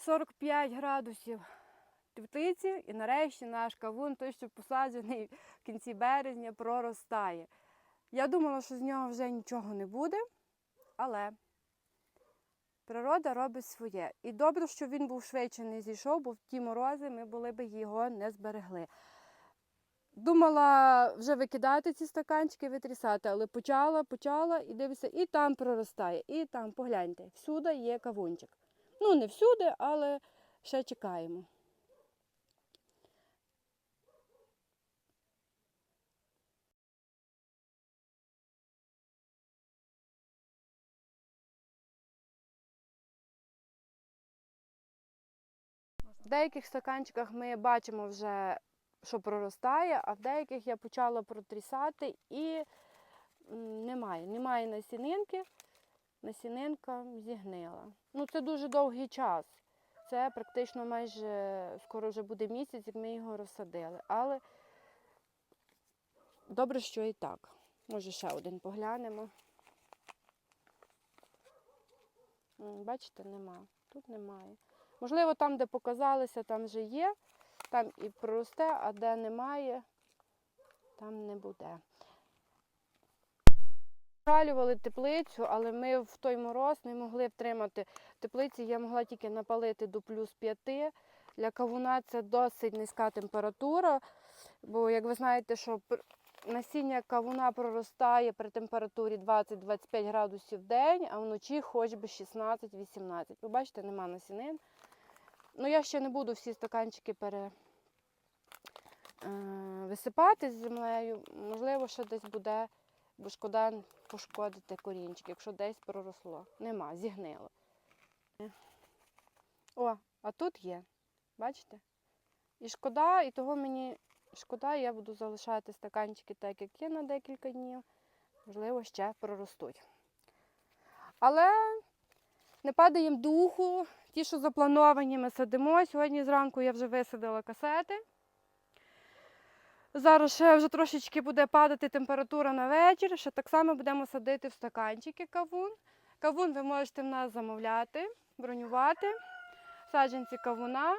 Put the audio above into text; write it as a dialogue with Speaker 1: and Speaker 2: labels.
Speaker 1: 45 градусів теплиці, і нарешті наш кавун, той, що посаджений в кінці березня, проростає. Я думала, що з нього вже нічого не буде, але природа робить своє. І добре, що він був швидше не зійшов, бо в ті морози ми були б його не зберегли. Думала вже викидати ці стаканчики, витрісати, але почала, почала і дивися, і там проростає, і там, погляньте, всюди є кавунчик. Ну, не всюди, але ще чекаємо. В деяких стаканчиках ми бачимо вже, що проростає, а в деяких я почала протрісати і немає. Немає насінинки, насінинка зігнила. Ну, це дуже довгий час. Це практично майже скоро вже буде місяць, як ми його розсадили. Але добре, що і так. Може, ще один поглянемо. Бачите, нема. Тут немає. Можливо, там, де показалися, там вже є, там і проросте, а де немає, там не буде. Пралювали теплицю, але ми в той мороз не могли втримати. Теплиці я могла тільки напалити до плюс 5. Для кавуна це досить низька температура, бо, як ви знаєте, що насіння кавуна проростає при температурі 20-25 градусів в день, а вночі хоч би 16-18. Ви бачите, нема насінин. Ну, я ще не буду всі стаканчики пере, е, висипати з землею. Можливо, ще десь буде, бо шкода пошкодити корінчик, якщо десь проросло. Нема, зігнило. О, а тут є. Бачите? І шкода, і того мені шкода, я буду залишати стаканчики так, як є на декілька днів. Можливо, ще проростуть. Але не падаємо духу. Ті, що заплановані, ми садимо. Сьогодні зранку я вже висадила касети. Зараз ще вже трошечки буде падати температура на вечір. Ще так само будемо садити в стаканчики кавун. Кавун ви можете в нас замовляти, бронювати. Саджанці кавуна